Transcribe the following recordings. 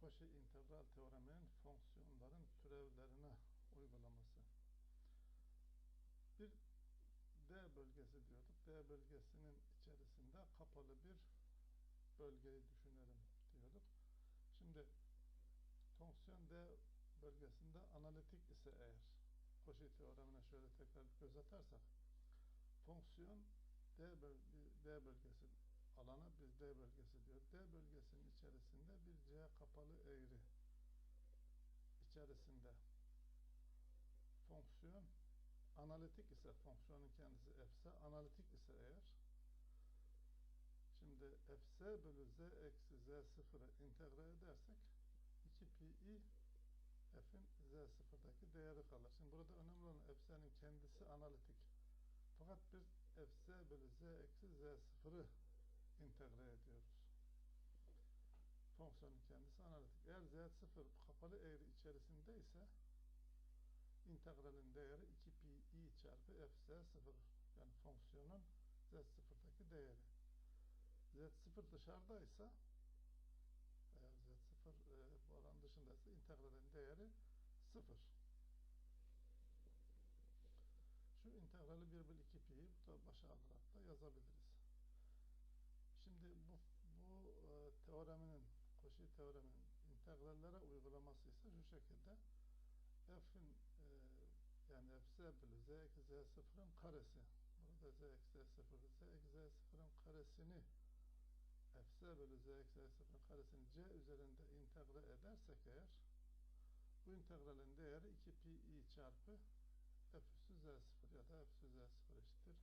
Cauchy integral teoreminin fonksiyonların türevlerine uygulaması. Bir D bölgesi diyorduk. D bölgesinin içerisinde kapalı bir bölgeyi düşünelim diyorduk. Şimdi fonksiyon D bölgesinde analitik ise eğer Cauchy teoremine şöyle tekrar göz atarsak fonksiyon D, böl D bölgesi alana biz D bölgesi diyor. D bölgesinin içerisinde bir C eğri içerisinde fonksiyon analitik ise fonksiyonun kendisi f ise analitik ise eğer şimdi fs bölü z eksi z sıfırı integre edersek 2 pi i f'in z sıfırdaki değeri kalır. Şimdi burada önemli olan fs'nin kendisi analitik. Fakat biz fs bölü z eksi z sıfırı integre ediyoruz. Fonksiyonun kendisi. Eğer z sıfır kapalı eğri içerisinde ise integralin değeri 2 pi i çarpı fs sıfır. Yani fonksiyonun z sıfırdaki değeri. z sıfır dışarıdaysa eğer z sıfır e, bu alan dışındaysa integralin değeri sıfır. Şu integrali 1 bölü 2 pi'yi başa alarak da yazabiliriz. Şimdi bu, bu e, teoreminin integrallere uygulaması ise şu şekilde. F'in e, yani f bölü z eksi z sıfırın karesi. Burada z eksi z sıfır z eksi z sıfırın karesini f bölü z eksi z sıfırın karesini c üzerinde integre edersek eğer bu integralin değeri 2 pi i çarpı f üssü z sıfır ya da f üssü z sıfır eşittir.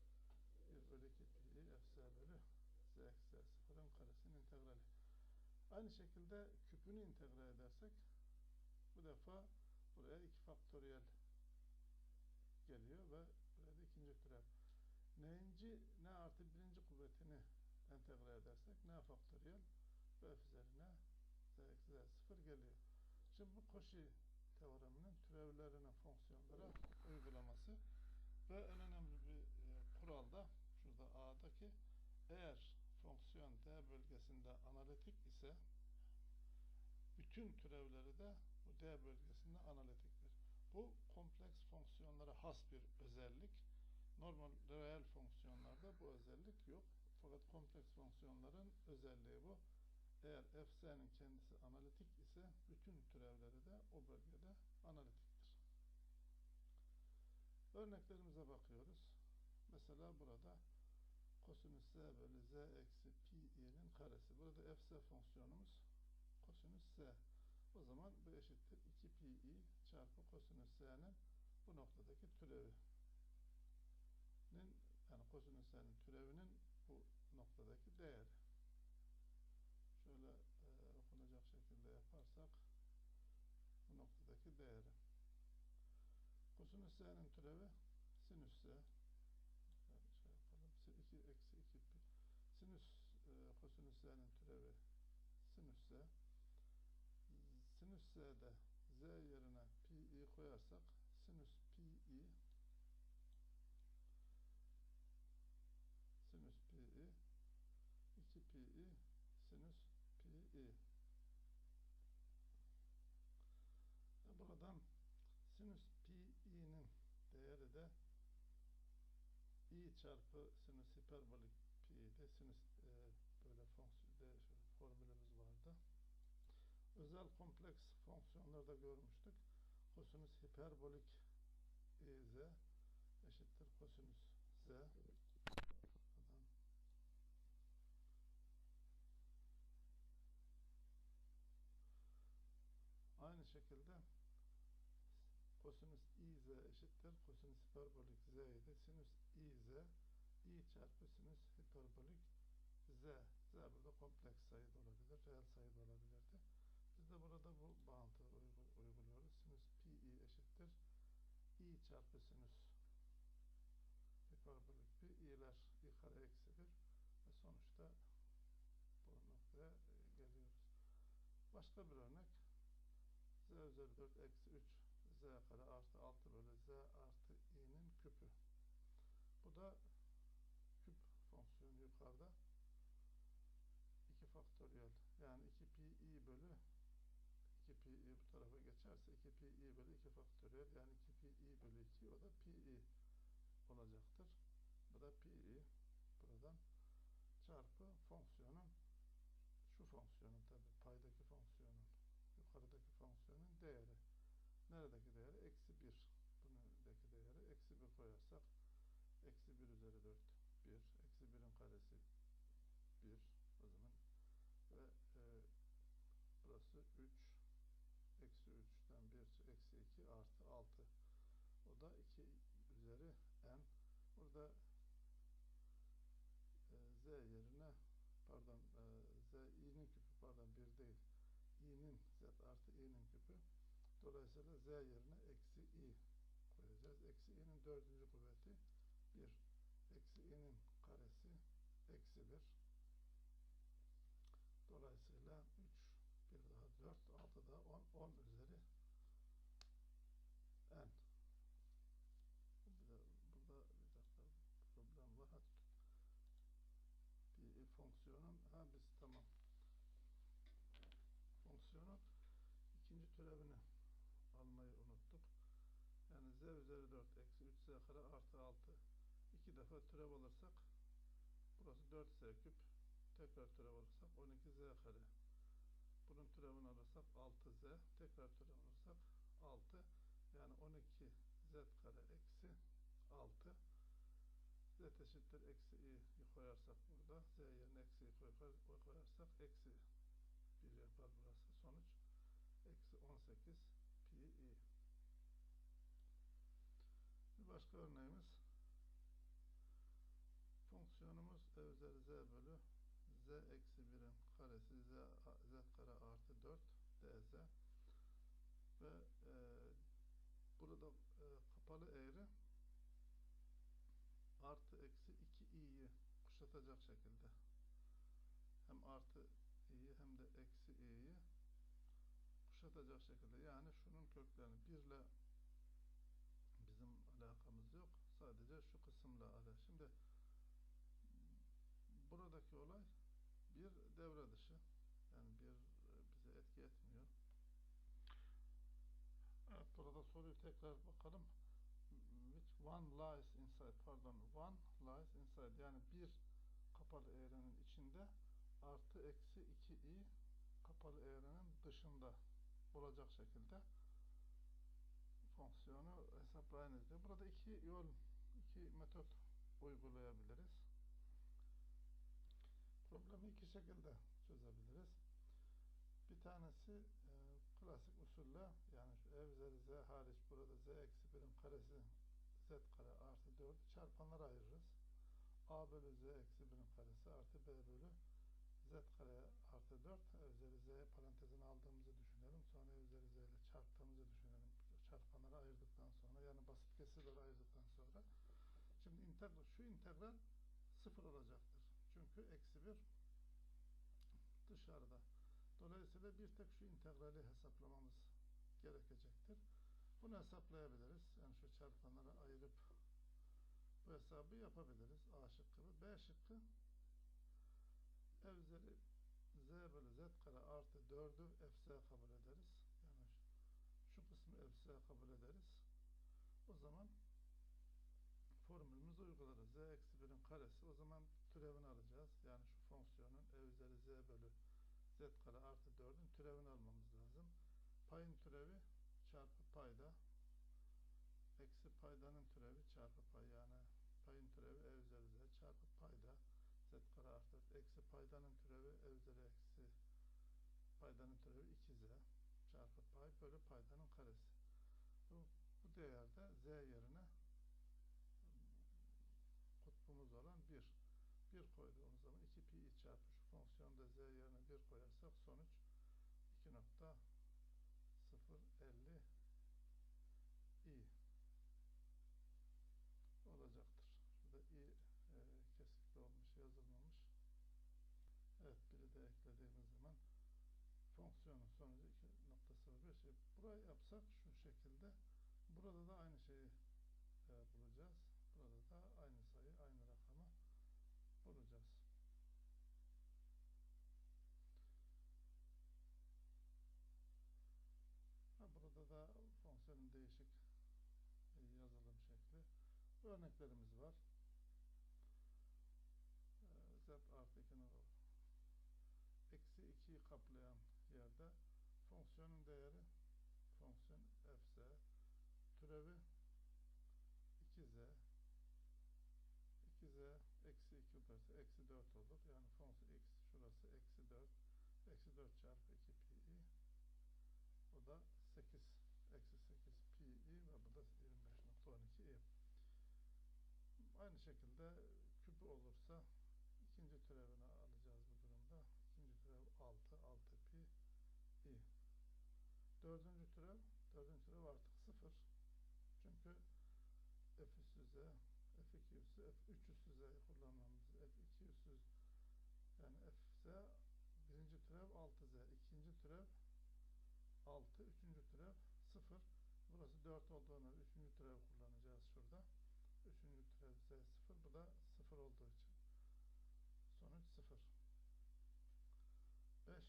1 bölü 2 pi i f z bölü z eksi z sıfırın karesinin integrali. Aynı şekilde küpünü integre edersek bu defa buraya 2 faktöriyel geliyor ve buraya da ikinci türev. N'inci ne artı birinci kuvvetini entegre edersek ne faktöriyel ve üzerine z sıfır geliyor. Şimdi bu Cauchy teoreminin türevlerine fonksiyonlara uygulaması ve en önemli bir e, kural da şurada A'daki eğer fonksiyon D bölgesinde analitik ise bütün türevleri de bu D bölgesinde analitiktir. Bu kompleks fonksiyonlara has bir özellik. Normal reel fonksiyonlarda bu özellik yok. Fakat kompleks fonksiyonların özelliği bu. Eğer fs'nin kendisi analitik ise bütün türevleri de o bölgede analitiktir. Örneklerimize bakıyoruz. Mesela burada kosinüs z bölü z eksi pi i'nin karesi. Burada fs fonksiyonumuz kosinüs z. O zaman bu eşittir 2 pi çarpı kosinüs z'nin bu noktadaki türevi. Yani kosinüs z'nin türevinin bu noktadaki değeri. Şöyle e, okunacak şekilde yaparsak bu noktadaki değeri. Kosinüs z'nin türevi sinüs z. Yani şey yapalım. 2 eksi 2 pi. Sinüs e, kosinüs z'nin türevi sinüs z sinüs z'de z yerine pi koyarsak sinüs pi sinüs pi i 2 pi sinüs pi e buradan sinüs pi i'nin değeri de i çarpı sinüs hiperbolik pi de sinüs e, böyle fonksiyon formülümüz vardı özel kompleks fonksiyonlarda görmüştük. Kosinüs hiperbolik z eşittir kosinüs z. Aynı şekilde kosinüs iz eşittir kosinüs hiperbolik z idi. Sinüs iz i çarpı sinüs hiperbolik z. Z burada kompleks sayı da olabilir reel sayı da olabilirdi biz de burada bu bağıntıyı uyguluyoruz. Sinüs pi i eşittir. i çarpı sinüs hiperbolik pi i'ler i kare eksi 1 ve sonuçta bu noktaya e, geliyoruz. Başka bir örnek z üzeri 4 eksi 3 z kare artı 6 bölü z artı i'nin küpü. Bu da küp fonksiyonu yukarıda 2 faktöriyel yani 2 pi i bölü pi bu tarafa geçerse 2 pi bölü 2 faktöriyel yani 2 pi bölü 2 o da pi olacaktır. Bu da pi buradan çarpı fonksiyonun şu fonksiyonun tabi paydaki fonksiyonun yukarıdaki fonksiyonun değeri. Neredeki değeri? Eksi 1 bunundaki değeri eksi 1 koyarsak eksi 1 üzeri 4 1 eksi 1'in karesi 1 o zaman ve e, burası 3 eksi 3'ten 1 2 artı 6 o da 2 üzeri n. Burada e, z yerine pardon e, z i'nin küpü pardon 1 değil. i'nin z artı i'nin küpü. Dolayısıyla z yerine eksi i koyacağız. Eksi i'nin dördüncü kuvveti 1 eksi i'nin karesi eksi 1 dolayısıyla 3 bir daha 4 6 daha 10 10 üzeri n burada, burada bir dakika problem var bir fonksiyonun ha biz tamam fonksiyonun ikinci türevini almayı unuttuk. Yani z üzeri 4 eksi 3z kare artı 6 iki defa türev alırsak burası 4z küp. Tekrar türev alırsak 12z kare. Bunun türevini alırsak 6z tekrar türev alırsak 6 yani 12z kare eksi 6 z eşittir eksi i koyarsak burada. Z yerine eksi i koyarsak eksi 1 yapar burası. Sonuç 18 pi i bir başka örneğimiz. Fonksiyonumuz e üzeri z bölü z eksi 1'in karesi z, z kare artı 4 dz. Ve e, burada e, kapalı eğri artı eksi 2 i'yi kuşatacak şekilde. Hem artı i'yi hem de eksi i'yi kuşatacak şekilde. Yani şunun köklerini 1 ile bizim alakamız yok. Sadece şu kısımla ala. Şimdi buradaki olay bir devre dışı. Yani bir bize etki etmiyor. Evet burada soruyu tekrar bakalım. Which one lies inside? Pardon one lies inside. Yani bir kapalı eğrenin içinde artı eksi 2i kapalı eğrenin dışında olacak şekilde fonksiyonu hesaplayınız diyor. Burada iki yol, iki metot uygulayabiliriz. Problemi iki şekilde çözebiliriz. Bir tanesi e, klasik usulle yani şu e üzeri z hariç burada z eksi 1'in karesi z kare artı 4'ü çarpanlara ayırırız. a bölü z eksi 1'in karesi artı b bölü z kare artı 4 e üzeri z parantezini aldığımızı düşünelim. Sonra e üzeri z ile çarptığımızı düşünelim. Çarpanları ayırdıktan sonra yani basit kesirleri ayırdıktan sonra şimdi integral, şu integral sıfır olacaktır. Çünkü eksi 1 dışarıda. Dolayısıyla bir tek şu integrali hesaplamamız gerekecektir. Bunu hesaplayabiliriz. Yani şu çarpanları ayırıp bu hesabı yapabiliriz. A şıkkı. B şıkkı f üzeri z bölü z kare artı 4'ü fz kabul ederiz. Yani fz kabul ederiz. O zaman formülümüzü uygularız. z eksi 1'in karesi. O zaman türevini alacağız. Yani şu fonksiyonun e üzeri z bölü z kare artı 4'ün türevini almamız lazım. Payın türevi çarpı payda eksi paydanın türevi çarpı pay yani payın türevi e üzeri z çarpı payda z kare artı 4 eksi paydanın türevi e üzeri eksi paydanın türevi 2z çarpı pay bölü paydanın karesi. Bu, bu değerde z yerine kutbumuz olan 1. 1 koyduğumuz zaman 2 pi çarpı şu fonksiyonda z yerine 1 koyarsak sonuç 2.050 i olacaktır. Şurada i e, kesikli olmuş, yazılmamış. Evet, biri de eklediğimiz zaman fonksiyonun sonucu 2.05 şey. Burayı yapsak şu şekilde burada da aynı şeyi e, bulacağız. Burada da aynı sayı, aynı rakamı bulacağız. Ha, burada da fonksiyonun değişik e, yazılım şekli. Örneklerimiz var. E, z artı 2 eksi 2'yi kaplayan yerde fonksiyonun değeri 4 çarpı 2 pi o da 8 eksi 8 pi ve bu da 25.12 i. Aynı şekilde küpü olursa ikinci türevini alacağız bu durumda. İkinci türev 6 6 pi i. Dördüncü türev dördüncü türev artık 0 çünkü f üssü z f2 üssü f3 üssü z kullanmamız f2 üssü yani f birinci türev 6z ikinci türev 6 üçüncü türev 0 burası 4 olduğuna üçüncü türev kullanacağız şurada. Üçüncü türev z 0 bu da 0 olduğu için sonuç 0 5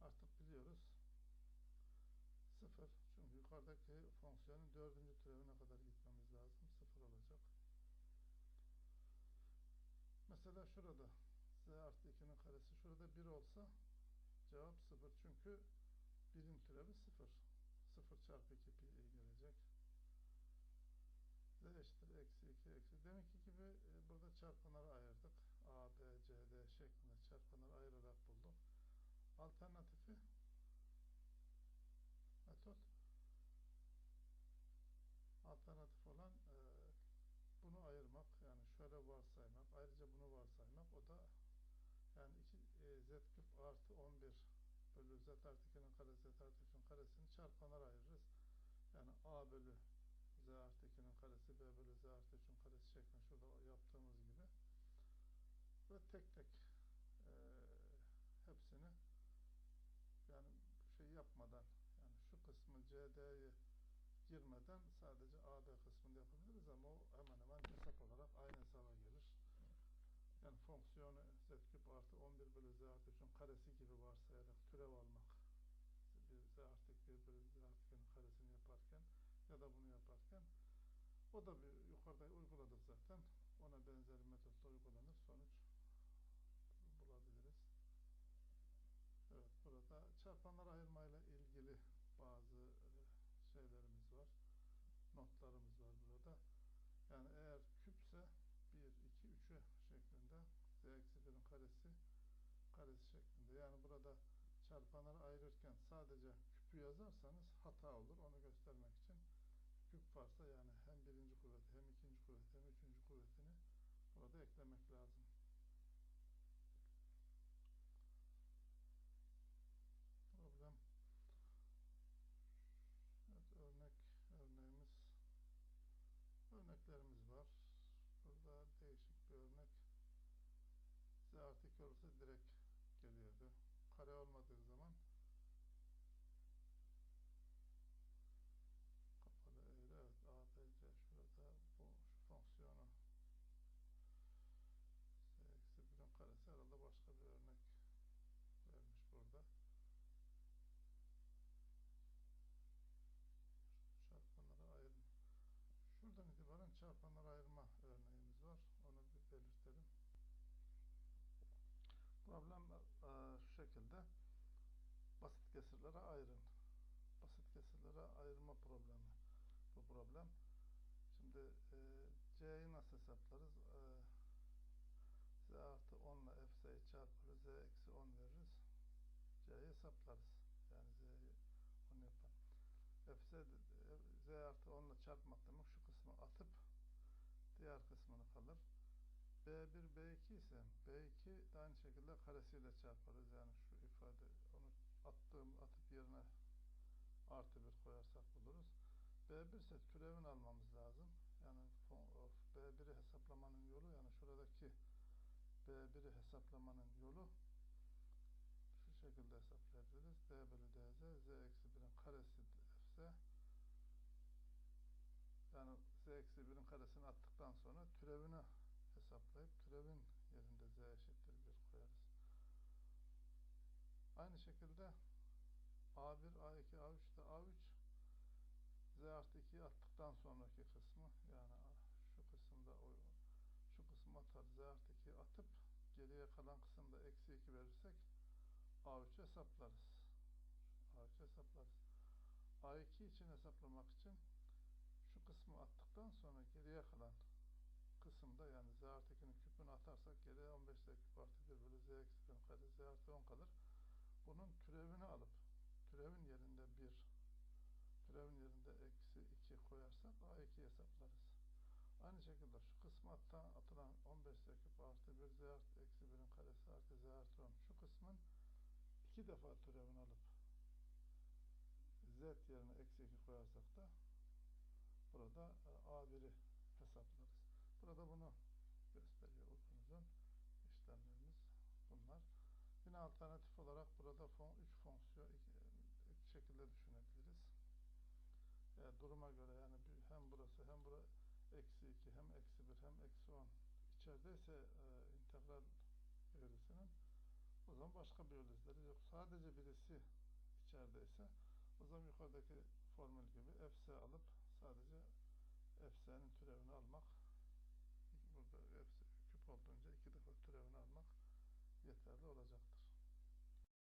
artık biliyoruz. 0 çünkü yukarıdaki fonksiyonun dördüncü türevine kadar gitmemiz lazım. 0 olacak. Mesela şurada z artı 2'nin karesi şurada 1 olsa cevap 0 çünkü 1'in türevi 0 0 çarpı 2 pi gelecek. Z eşittir eksi 2 eksi. Demek ki gibi e, burada çarpanları ayırdık. A, b, c, d şeklinde çarpanları ayırarak bulduk. Alternatifi metot. Alternatif olan e, bunu ayırmak yani şöyle varsaymak ayrıca bunu varsaymak o da yani 2 e, z küp artı 11 bölü z artı 2'nin karesi z artı 3'ün karesini çarpanlara ayırırız. Yani a bölü z artı 2'nin karesi b bölü z artı 3'ün karesi şeklinde şurada yaptığımız gibi. Ve tek tek e, hepsini yani şey yapmadan yani şu kısmı CD'yi girmeden sadece AB kısmını yapabiliriz ama o hemen hemen hesap olarak aynı hesaba gelir. Yani fonksiyonu z küp artı 11 bölü z artı 3'ün karesi gibi varsayarak türev almak bir z artı 1 bölü z artı 2'nin karesini yaparken ya da bunu yaparken o da bir yukarıda uyguladık zaten. Ona benzer metotla uygulanır. Sonuç bulabiliriz. Evet burada çarpanlar ayırmayla ilgili bazı e, şeylerimiz var. Notlarımız var burada. Yani eğer küpse 1, 2, 3'ü şeklinde z eksi 1'in karesi karesi şeklinde. Yani burada çarpanları ayırırken sadece küpü yazarsanız hata olur. Onu göstermek için küp varsa yani hem birinci kuvveti hem ikinci kuvveti hem üçüncü kuvvetini burada eklemek lazım. Problem Evet örnek örneğimiz örneklerimiz var. Burada değişik bir örnek z artı 2 olursa direkt geliyordu. Kare olmadığı zaman kapalı eğri evet a, b, c şurada bu şu fonksiyonu z eksi 1'in karesi herhalde başka bir örnek vermiş burada. Çarpanları ayırma. Şuradan itibaren çarpanları ayırma örneğimiz var. Onu bir belirtelim. Problem e, şu şekilde. Basit kesirlere ayırın. Basit kesirlere ayırma problemi. Bu problem. Şimdi e, C'yi nasıl hesaplarız? E, Z artı 10 ile F çarpı Z eksi 10 veririz. C'yi hesaplarız. Yani Z'yi 10 yapar. Fz z artı 10 ile çarpmak demek şu kısmı atıp diğer kısmını kalır. B1 B2 ise B2 de aynı şekilde karesiyle çarparız. Yani şu ifade attığım atıp yerine artı bir koyarsak buluruz. B1 ise türevini almamız lazım. Yani B1'i hesaplamanın yolu yani şuradaki B1'i hesaplamanın yolu şu şekilde hesaplayabiliriz. D bölü dz z eksi 1'in karesi ise yani z eksi 1'in karesini attıktan sonra türevini hesaplayıp türevin artı 2'yi attıktan sonraki kısmı yani şu kısımda şu kısmı atar z 2'yi atıp geriye kalan kısımda eksi 2 verirsek A3 hesaplarız. A3 hesaplarız. A2 için hesaplamak için şu kısmı attıktan sonra geriye kalan kısımda yani z artı 2'nin küpünü atarsak geriye 15 z küp artı 1 bölü z eksi 1 kare z artı 10 kalır. Bunun türevini alıp türevin yerinde 1 türevin yerinde koyarsak A2 hesaplarız. Aynı şekilde şu kısmı atılan, atılan 15 z artı 1 z artı eksi 1'in karesi artı z artı 10 şu kısmın iki defa türevini alıp z yerine eksi 2 koyarsak da burada e, A1'i hesaplarız. Burada bunu gösteriyor uzun işlemlerimiz bunlar. Yine alternatif olarak burada fon, 3 fonksiyon iki, iki şekilde düşünebiliriz. E, duruma göre yani hem burası hem bura eksi 2 hem eksi 1 hem eksi 10 içerideyse e, integral eğrisinin o zaman başka bir yol. Yok sadece birisi içerideyse o zaman yukarıdaki formül gibi fs alıp sadece fs'nin türevini almak burada fs küp olduğunca iki defa türevini almak yeterli olacaktır.